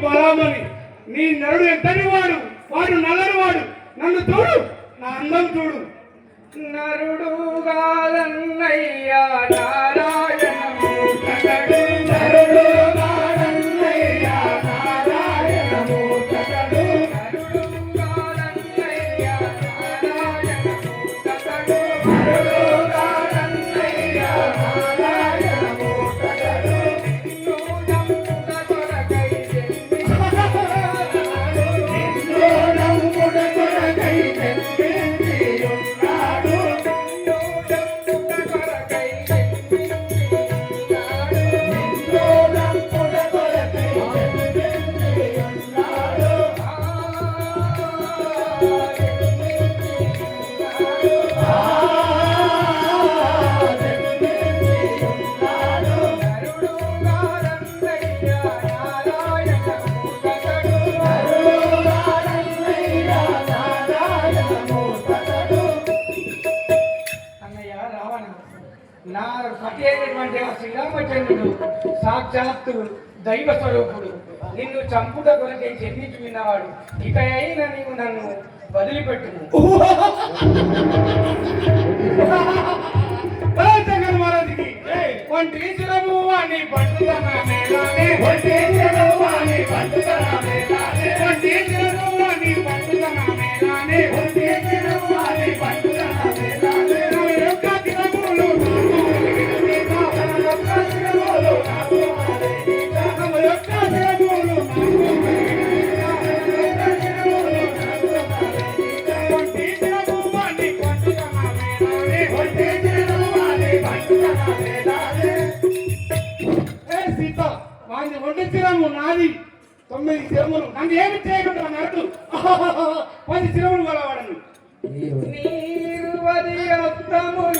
బలామని నీ నరుడు ఎంతటి వాడు? వాడు నల్లని వాడు. నన్ను చూడు రావణ నా పతి అయినటువంటి ఆ శ్రీరామచంద్రుడు సాక్షాత్తు దైవ స్వరూపుడు. నిన్ను చంపుట కొరకై జన్మించి విన్నవాడు. ఇక అయినా నీవు నన్ను పట్టుదన మేళానే ఒంటి శిరము అని పట్టుదన సీత వాడి ఒంటి శిరము నాది తొమ్మిది శిరములు నన్ను ఏమి చేయకుండా నరడు పది నీరువది రక్తములు విరిగిపోవు